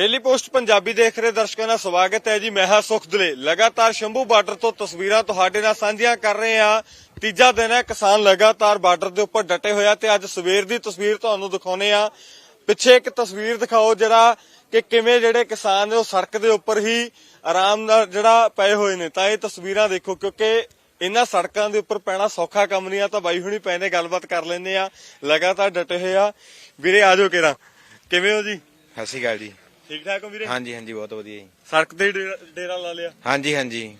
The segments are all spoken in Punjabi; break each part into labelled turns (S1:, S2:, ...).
S1: ਡੇਲੀ ਪੋਸਟ ਪੰਜਾਬੀ ਦੇਖ ਰਹੇ ਦਰਸ਼ਕਾਂ ਦਾ ਸਵਾਗਤ ਹੈ ਜੀ। ਮੈਂ ਹਾਂ ਸੁਖਦਲੇ ਲਗਾਤਾਰ ਸ਼ੰਭੂ ਬਾਰਡਰ ਤੋਂ ਤਸਵੀਰਾਂ ਤੁਹਾਡੇ ਨਾਲ ਸਾਂਝੀਆਂ ਕਰ ਰਹੇ ਹਾਂ। ਤੀਜਾ ਦਿਨ ਹੈ, ਕਿਸਾਨ ਲਗਾਤਾਰ ਬਾਰਡਰ ਦੇ ਉੱਪਰ ਡਟੇ ਹੋਇਆ ਤੇ ਅੱਜ ਸਵੇਰ ਦੀ ਤਸਵੀਰ ਤੁਹਾਨੂੰ ਦਿਖਾਉਨੇ ਆ ਪਿੱਛੇ ਇੱਕ ਤਸਵੀਰ ਦਿਖਾਓ ਜਿਹੜਾ ਕਿ ਕਿਵੇਂ ਜਿਹੜੇ ਕਿਸਾਨ ਨੇ ਉਹ ਸੜਕ ਦੇ ਉੱਪਰ ਹੀ ਆਰਾਮ ਨਾਲ ਜਿਹੜਾ ਪਏ ਹੋਏ ਨੇ। ਤਾਂ ਇਹ ਤਸਵੀਰਾਂ ਦੇਖੋ ਕਿਉਂਕਿ ਇਹਨਾਂ ਸੜਕਾਂ ਦੇ ਉੱਪਰ ਪੈਣਾ ਸੌਖਾ ਕੰਮ ਨਹੀਂ ਆ, ਤਾਂ ਬਾਈ ਹੁਣੀ ਪੈਨੇ ਗੱਲਬਾਤ ਕਰ ਲੈਂਦੇ ਆ ਲਗਾਤਾਰ ਡਟੇ ਹੋਏ ਆ। ਵੀਰੇ ਆਜੋ ਕਿਰਾ ਕਿਵੇਂ ਹੋ ਜੀ?
S2: ਸਤਿ ਸ਼੍ਰੀ ਅਕਾਲ ਜੀ।
S1: ਠੀਕ ਠਾਕ ਹੋ ਵੀਰੇ?
S2: ਹਾਂਜੀ ਹਾਂਜੀ ਬਹੁਤ ਵਧੀਆ ਜੀ।
S1: ਸੜਕ ਤੇ ਹੀ ਡੇਰਾ- ਡੇਰਾ ਲਾ ਲਿਆ?
S2: ਹਾਂਜੀ ਹਾਂਜੀ।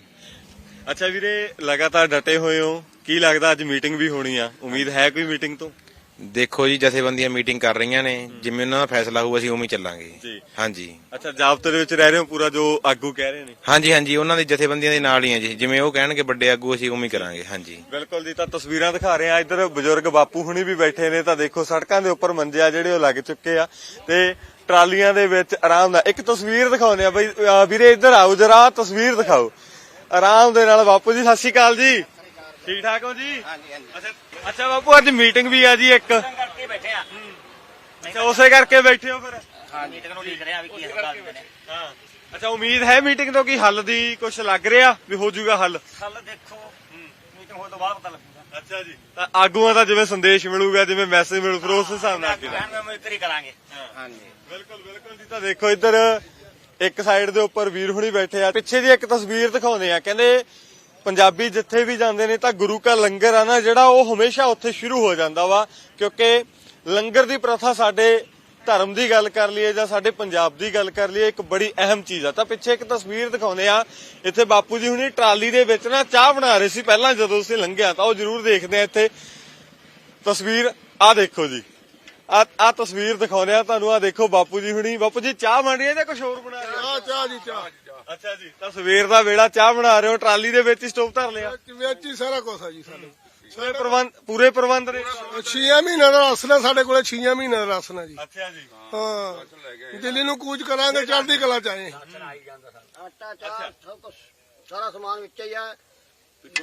S1: ਅੱਛਾ ਵੀਰੇ ਲਗਾਤਾਰ ਡਟੇ ਹੋਏ ਹੋ। ਕੀ ਲੱਗਦਾ ਅੱਜ ਮੀਟਿੰਗ ਵੀ ਹੋਣੀ ਆ? ਉਮੀਦ ਹੈ ਕੋਈ ਮੀਟਿੰਗ ਤੋਂ?
S2: ਦੇਖੋ ਜੀ ਜਥੇਬੰਦੀਆਂ ਮੀਟਿੰਗ ਕਰ ਰਹੀਆਂ ਨੇ। ਜਿਵੇਂ ਉਹਨਾਂ ਦਾ ਫੈਸਲਾ ਹੋਊ ਅਸੀਂ ਉਵੇਂ ਹੀ ਚੱਲਾਂਗੇ।
S1: ਜੀ।
S2: ਹਾਂਜੀ।
S1: ਅੱਛਾ ਜਾਬਤੇ ਦੇ ਵਿੱਚ ਰਹਿ ਰਹੇ ਹੋ ਪੂਰਾ ਜੋ ਆਗੂ ਕਹਿ ਰਹੇ ਨੇ?
S2: ਹਾਂਜੀ ਹਾਂਜੀ ਉਹਨਾਂ ਦੀ ਜਥੇਬੰਦੀਆਂ ਦੇ ਨਾਲ ਹੀ ਆ ਜੀ। ਜਿਵੇਂ ਉਹ ਕਹਿਣਗੇ ਵੱਡੇ ਆਗੂ ਅਸੀਂ ਉਵੇਂ ਹੀ ਕਰਾਂਗੇ। ਹਾਂਜੀ।
S1: ਬਿਲਕੁਲ ਜੀ ਤਾਂ ਤਸਵੀਰਾਂ ਦਿਖਾ ਰਹੇ ਆ। ਇੱਧਰ ਬਜ਼ੁਰਗ ਬਾਪੂ ਹੁਣੀ ਵੀ ਬੈਠੇ ਨੇ। ਤਾਂ ਦੇਖੋ ਸੜਕਾਂ ਦੇ ਉੱਪਰ ਮੰਜੇ ਆ ਜਿਹੜੇ ਉਹ ਲੱਗ ਚੁੱਕੇ ਆ। ਤੇ ਟਰਾਲੀਆਂ ਦੇ ਵਿੱਚ ਆਰਾਮ ਨਾਲ। ਇੱਕ ਤਸਵੀਰ ਦਿਖਾਉਂਦੇ ਆ ਬਈ ਵੀਰੇ ਇੱਧਰ ਆਓ ਜਰਾ ਤਸਵੀਰ ਦਿਖਾਓ। ਆਰਾਮ ਦੇ ਨਾਲ ਬਾਪੂ ਜੀ ਸਤਿ ਸ਼੍ਰੀ ਅਕਾਲ ਜੀ। ਠੀਕ ਠਾਕ ਹੋ ਜੀ? ਅੱਛਾ ਅੱਛਾ ਬਾਪੂ ਅੱਜ ਮੀਟਿੰਗ ਵੀ ਆ ਜੀ ਇੱਕ।
S3: ਕਰਕੇ ਬੈਠੇ ਆ।
S1: ਅੱਛਾ ਉਸੇ ਕਰਕੇ ਬੈਠੇ ਹੋ ਫਿਰ।
S3: ਹਾਂ ਮੀਟਿੰਗ ਨੂੰ ਲਿਖ ਰਹੇ ਆ ਵੀ ਕੀ ਹੱਲ ਕਰਦੇ ਨੇ।
S1: ਹਾਂ। ਅੱਛਾ ਉਮੀਦ ਹੈ ਮੀਟਿੰਗ ਤੋਂ ਕੀ ਹੱਲ ਦੀ ਕੁਝ ਲੱਗ ਰਿਹਾ ਵੀ ਹੋ ਜਾਊਗਾ ਹੱਲ?
S3: ਹੱਲ ਦੇਖੋ। ਮੀਟਿੰਗ ਹੋਣ ਤੋਂ ਬਾਅਦ ਪਤਾ ਲੱਗੂਗਾ
S1: ਅੱਛਾ ਜੀ। ਤਾਂ ਆਗੂਆਂ ਦਾ ਜਿਵੇਂ ਸੰਦੇਸ਼ ਮਿਲੂਗਾ ਜਿਵੇਂ ਮੈਸੇਜ ਮਿਲੂ ਫਿਰ ਉਸ ਹਿਸਾਬ ਨਾਲ ਅੱਗੇ।
S3: ਕਹਿਣ ਮੈਂ ਇਤਰੀ ਕਰਾਂਗੇ। ਹਾਂਜੀ।
S1: ਬਿਲਕੁਲ ਬਿਲਕੁਲ ਜੀ ਤਾਂ ਦੇਖੋ ਇੱਧਰ ਇੱਕ ਸਾਈਡ ਦੇ ਉੱਪਰ ਵੀਰ ਹੁਣੀ ਬੈਠੇ ਆ। ਪਿੱਛੇ ਦੀ ਇੱਕ ਤਸਵੀਰ ਦਿਖਾਉਂਦੇ ਆ ਕਹਿੰਦੇ ਪੰਜਾਬੀ ਜਿੱਥੇ ਵੀ ਜਾਂਦੇ ਨੇ ਤਾਂ ਗੁਰੂ ਕਾ ਲੰਗਰ ਆ ਨਾ ਜਿਹੜਾ ਉਹ ਹਮੇਸ਼ਾ ਉੱਥੇ ਸ਼ੁਰੂ ਹੋ ਜਾਂਦਾ ਵਾ ਕਿਉਂਕਿ ਲੰਗਰ ਦੀ ਪ੍ਰਥਾ ਸਾਡੇ ਧਰਮ ਦੀ ਗੱਲ ਕਰ ਲਈਏ ਜਾਂ ਸਾਡੇ ਪੰਜਾਬ ਦੀ ਗੱਲ ਕਰ ਲਈਏ, ਇੱਕ ਬੜੀ ਅਹਿਮ ਚੀਜ਼ ਆ। ਤਾਂ ਪਿੱਛੇ ਇੱਕ ਤਸਵੀਰ ਦਿਖਾਉਂਦੇ ਆ ਇੱਥੇ ਬਾਪੂ ਜੀ ਹੁਣੀ ਟਰਾਲੀ ਦੇ ਵਿੱਚ ਨਾ ਚਾਹ ਬਣਾ ਰਹੇ ਸੀ, ਪਹਿਲਾਂ ਜਦੋਂ ਅਸੀਂ ਲੰਘਿਆ, ਤਾਂ ਉਹ ਜ਼ਰੂਰ ਦੇਖਦੇ ਆ ਇੱਥੇ। ਤਸਵੀਰ ਆ ਦੇਖੋ ਜੀ। ਆ ਆ ਤਸਵੀਰ ਦਿਖਾਉਂਦੇ ਆ ਤੁਹਾਨੂੰ ਆ ਦੇਖੋ ਬਾਪੂ ਜੀ ਹੁਣੀ। ਬਾਪੂ ਜੀ ਚਾਹ ਬਣ ਰਹੀ ਹੈ ਜਾਂ ਕੁਝ ਹੋਰ ਬਣਾ ਰਹੇ
S4: ਚਾਹ ਚਾਹ ਜੀ ਚਾਹ।
S1: ਅੱਛਾ ਜੀ ਤਾਂ ਸਵੇਰ ਦਾ ਵੇਲਾ ਚਾਹ ਬਣਾ ਰਹੇ ਹੋ ਟਰਾਲੀ ਦੇ ਵਿੱਚ ਹੀ ਸਟੋਵ ਧਰ ਲਿਆ।
S4: ਵਿੱਚ ਹੀ ਸਾਰਾ ਕੁਝ ਆ ਜੀ ਸਾਡੇ।
S1: ਪੂਰੇ ਪ੍ਰਬੰਧ ਪੂਰੇ ਪ੍ਰਬੰਧ ਨੇ।
S4: 6 ਮਹੀਨਿਆਂ ਦਾ ਰਸਨਾ ਸਾਡੇ ਕੋਲੇ 6 ਮਹੀਨਿਆਂ ਦਾ ਰਸਨਾ ਜੀ।
S1: ਅੱਛਾ ਜੀ।
S4: ਹਾਂ। ਦਿੱਲੀ ਨੂੰ ਕੂਚ ਕਰਾਂਗੇ ਚੜ੍ਹਦੀ ਕਲਾ ਚ ਆਏ।
S5: ਆਟਾ ਚਾਹ ਸਭ ਕੁਛ। ਸਾਰਾ ਸਮਾਨ ਵਿੱਚ ਹੀ ਆ।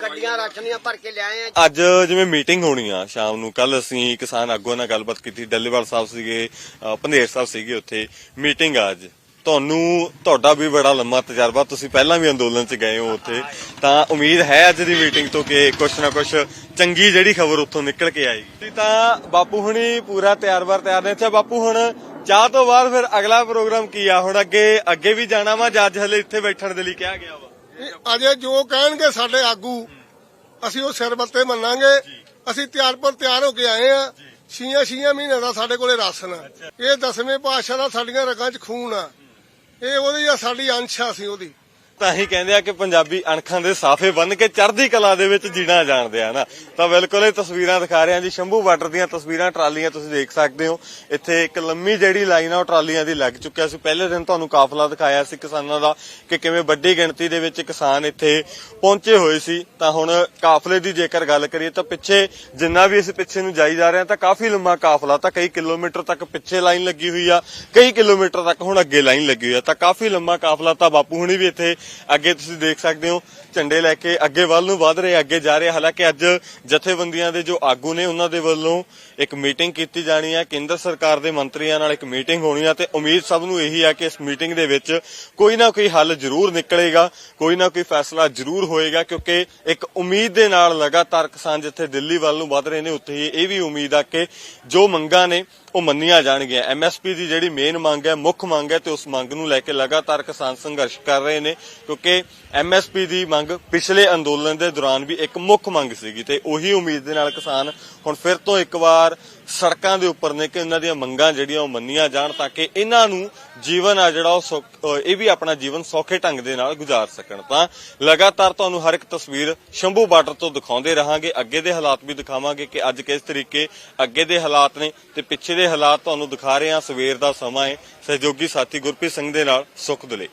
S5: ਗੱਡੀਆਂ ਰਾਸ਼ਨੀਆਂ ਭਰ ਕੇ ਲਿਆਏ ਆ।
S1: ਅੱਜ ਜਿਵੇਂ ਮੀਟਿੰਗ ਹੋਣੀ ਆ ਸ਼ਾਮ ਨੂੰ ਕੱਲ ਅਸੀਂ ਕਿਸਾਨ ਆਗੂਆਂ ਨਾਲ ਗੱਲਬਾਤ ਕੀਤੀ ਡੱਲੇਵਾਲ ਸਾਹਿਬ ਸੀਗੇ ਅ, ਪੰਧੇਰ ਸਾਹਿਬ ਸੀਗੇ ਉੱਥੇ। ਮੀਟਿੰਗ ਆ ਅੱਜ। ਤੁਹਾਨੂੰ ਤੁਹਾਡਾ ਵੀ ਬੜਾ ਲੰਮਾ ਤਜਰਬਾ ਤੁਸੀਂ ਪਹਿਲਾਂ ਵੀ ਅੰਦੋਲਨ 'ਚ ਗਏ ਹੋ ਉੱਥੇ। ਤਾਂ ਉਮੀਦ ਹੈ ਅੱਜ ਦੀ ਮੀਟਿੰਗ ਤੋਂ ਕਿ ਕੁਛ ਨਾ ਕੁਛ ਚੰਗੀ ਜਿਹੜੀ ਖਬਰ ਉੱਥੋਂ ਨਿਕਲ ਕੇ ਆਏਗੀ। ਤੁਸੀਂ ਤਾਂ ਬਾਪੂ ਹੁਣੀ ਪੂਰਾ ਤਿਆਰ-ਬਾਰ ਤਿਆਰ ਨੇ ਅੱਛਾ ਬਾਪੂ ਹੁਣ ਚਾਹ ਤੋਂ ਬਾਅਦ ਫਿਰ ਅਗਲਾ ਪ੍ਰੋਗਰਾਮ ਕੀ ਆ? ਹੁਣ ਅੱਗੇ ਅੱਗੇ ਵੀ ਜਾਣਾ ਵਾ ਜਾਂ ਅੱਜ ਹਲੇ ਇੱਥੇ ਬੈਠਣ ਦੇ ਲਈ ਕਿਹਾ ਗਿਆ ਵਾ?
S4: ਅਜੇ ਜੋ ਕਹਿਣਗੇ ਸਾਡੇ ਆਗੂ ਅਸੀਂ ਉਹ ਸਿਰ ਬੱਤੇ ਮੰਨਾਂਗੇ। ਅਸੀਂ ਤਿਆਰ ਪਰ ਤਿਆਰ ਹੋ ਕੇ ਆਏ ਆ ਛੀਆਂ ਛੀਆਂ ਮਹੀਨਿਆਂ ਦਾ ਸਾਡੇ ਕੋਲੇ ਰਾਸ਼ਨ ਆ ਇਹ ਦਸਵੇਂ ਪਾਤਸ਼ਾਹ ਦਾ ਸਾਡੀਆਂ ਰਗਾਂ 'ਚ ਖੂਨ ਆ। ਇਹ ਉਹਦੀ ਆ ਸਾਡੀ ਅੰਸ਼ ਆ ਸੀ ਉਹਦੀ।
S1: ਤਾਂ ਹੀ ਕਹਿੰਦੇ ਆ ਕਿ ਪੰਜਾਬੀ ਅਣਖਾਂ ਦੇ ਸਾਫੇ ਬੰਨ ਕੇ ਚੜ੍ਹਦੀ ਕਲਾ ਦੇ ਵਿੱਚ ਜੀਣਾ ਜਾਣਦੇ ਆ ਨਾ? ਤਾਂ ਬਿਲਕੁਲ ਇਹ ਤਸਵੀਰਾਂ ਦਿਖਾ ਰਹੇ ਆ ਜੀ। ਸ਼ੰਭੂ ਬਾਰਡਰ ਦੀਆਂ ਤਸਵੀਰਾਂ, ਟਰਾਲੀਆਂ ਤੁਸੀਂ ਦੇਖ ਸਕਦੇ ਹੋ। ਇੱਥੇ ਇੱਕ ਲੰਮੀ ਜਿਹੜੀ ਲਾਈਨ ਆ, ਉਹ ਟਰਾਲੀਆਂ ਦੀ ਲੱਗ ਚੁੱਕਿਆ ਸੀ। ਪਹਿਲੇ ਦਿਨ ਤੁਹਾਨੂੰ ਕਾਫਲਾ ਦਿਖਾਇਆ ਸੀ ਕਿਸਾਨਾਂ ਦਾ ਕਿ ਕਿਵੇਂ ਵੱਡੀ ਗਿਣਤੀ ਦੇ ਵਿੱਚ ਕਿਸਾਨ ਇੱਥੇ ਪਹੁੰਚੇ ਹੋਏ ਸੀ। ਤਾਂ ਹੁਣ ਕਾਫਲੇ ਦੀ ਜੇਕਰ ਗੱਲ ਕਰੀਏ ਤਾਂ ਪਿੱਛੇ ਜਿੰਨਾ ਵੀ ਅਸੀਂ ਪਿੱਛੇ ਨੂੰ ਜਾਈ ਜਾ ਰਹੇ ਹਾਂ, ਤਾਂ ਕਾਫੀ ਲੰਮਾ ਕਾਫਲਾ, ਤਾਂ ਕਈ ਕਿਲੋਮੀਟਰ ਤੱਕ ਪਿੱਛੇ ਲਾਈਨ ਲੱਗੀ ਹੋਈ ਆ, ਕਈ ਕਿਲੋਮੀਟਰ ਤੱਕ ਹੁਣ ਅੱਗੇ ਲਾਈਨ ਲੱਗੀ ਹੋਈ ਆ। ਤਾਂ ਕਾਫੀ ਲੰਮਾ ਕਾਫਲਾ ਤਾਂ ਬਾਪੂ ਹੁਣੀ ਵੀ ਇੱਥੇ ਅੱਗੇ ਤੁਸੀਂ ਦੇਖ ਸਕਦੇ ਹੋ, ਝੰਡੇ ਲੈ ਕੇ ਅੱਗੇ ਵੱਲ ਨੂੰ ਵਧ ਰਹੇ, ਅੱਗੇ ਜਾ ਰਹੇ। ਹਾਲਾਂਕਿ ਅੱਜ ਜਥੇਬੰਦੀਆਂ ਦੇ ਜੋ ਆਗੂ ਨੇ, ਉਹਨਾਂ ਦੇ ਵੱਲੋਂ ਇੱਕ ਮੀਟਿੰਗ ਕੀਤੀ ਜਾਣੀ ਹੈ। ਕੇਂਦਰ ਸਰਕਾਰ ਦੇ ਮੰਤਰੀਆਂ ਨਾਲ ਇੱਕ ਮੀਟਿੰਗ ਹੋਣੀ ਆ ਤੇ ਉਮੀਦ ਸਭ ਨੂੰ ਇਹੀ ਹੈ ਕਿ ਇਸ ਮੀਟਿੰਗ ਦੇ ਵਿੱਚ ਕੋਈ ਨਾ ਕੋਈ ਹੱਲ ਜ਼ਰੂਰ ਨਿਕਲੇਗਾ, ਕੋਈ ਨਾ ਕੋਈ ਫੈਸਲਾ ਜ਼ਰੂਰ ਹੋਏਗਾ, ਕਿਉਂਕਿ ਇੱਕ ਉਮੀਦ ਦੇ ਨਾਲ ਲਗਾਤਾਰ ਕਿਸਾਨ ਜਿੱਥੇ ਦਿੱਲੀ ਵੱਲ ਨੂੰ ਵਧ ਰਹੇ ਨੇ, ਉੱਥੇ ਹੀ ਇਹ ਵੀ ਉਮੀਦ ਆ ਕਿ ਜੋ ਮੰਗਾਂ ਨੇ ਉਹ ਮੰਨੀਆਂ ਜਾਣਗੀਆਂ। ਐਮਐਸਪੀ ਦੀ ਜਿਹੜੀ ਮੇਨ ਮੰਗ ਹੈ, ਮੁੱਖ ਮੰਗ ਹੈ ਤੇ ਉਸ ਮੰਗ ਨੂੰ ਲੈ ਕੇ ਲਗਾਤਾਰ ਕਿਸਾਨ ਸੰਘਰਸ਼ ਕਰ ਰਹੇ ਨੇ, ਕਿਉਂਕਿ ਐਮਐਸਪੀ ਦੀ ਮੰਗ ਪਿਛਲੇ ਅੰਦੋਲਨ ਦੇ ਦੌਰਾਨ ਵੀ ਇੱਕ ਮੁੱਖ ਮੰਗ ਸੀਗੀ ਤੇ ਉਹੀ ਉਮੀਦ ਦੇ ਨਾਲ ਕਿਸਾਨ ਹੁਣ ਫਿਰ ਤੋਂ ਇੱਕ ਵਾਰ ਸੜਕਾਂ ਦੇ ਉੱਪਰ ਨੇ ਕਿ ਇਹਨਾਂ ਦੀਆਂ ਮੰਗਾਂ ਜਿਹੜੀਆਂ ਉਹ ਮੰਨੀਆਂ ਜਾਣ ਤਾਂ ਕਿ ਇਹਨਾਂ ਨੂੰ ਜੀਵਨ ਆ ਜਿਹੜਾ ਉਹ ਸੁੱਖ- ਇਹ ਵੀ ਆਪਣਾ ਜੀਵਨ ਸੌਖੇ ਢੰਗ ਦੇ ਨਾਲ ਗੁਜ਼ਾਰ ਸਕਣ। ਤਾਂ ਲਗਾਤਾਰ ਤੁਹਾਨੂੰ ਹਰ ਇੱਕ ਤਸਵੀਰ ਸ਼ੰਭੂ ਬਾਰਡਰ ਤੋਂ ਦਿਖਾਉਂਦੇ ਰਹਾਂਗੇ, ਅੱਗੇ ਦੇ ਹਾਲਾਤ ਵੀ ਦਿਖਾਵਾਂਗੇ ਕਿ ਅੱਜ ਕਿਸ ਤਰੀਕੇ ਅੱਗੇ ਦੇ ਹਾਲਾਤ ਨੇ ਤੇ ਪਿੱਛੇ ਦੇ ਹਾਲਾਤ ਤੁਹਾਨੂੰ ਦਿਖਾ ਰਹੇ ਹਾਂ। ਸਵੇਰ ਦਾ ਸਮਾਂ ਹੈ। ਸਹਿਯੋਗੀ ਸਾਥੀ ਗੁਰਪ੍ਰੀਤ ਸਿੰਘ ਦੇ ਨਾਲ ਸੁਖ ਦੁਲੇ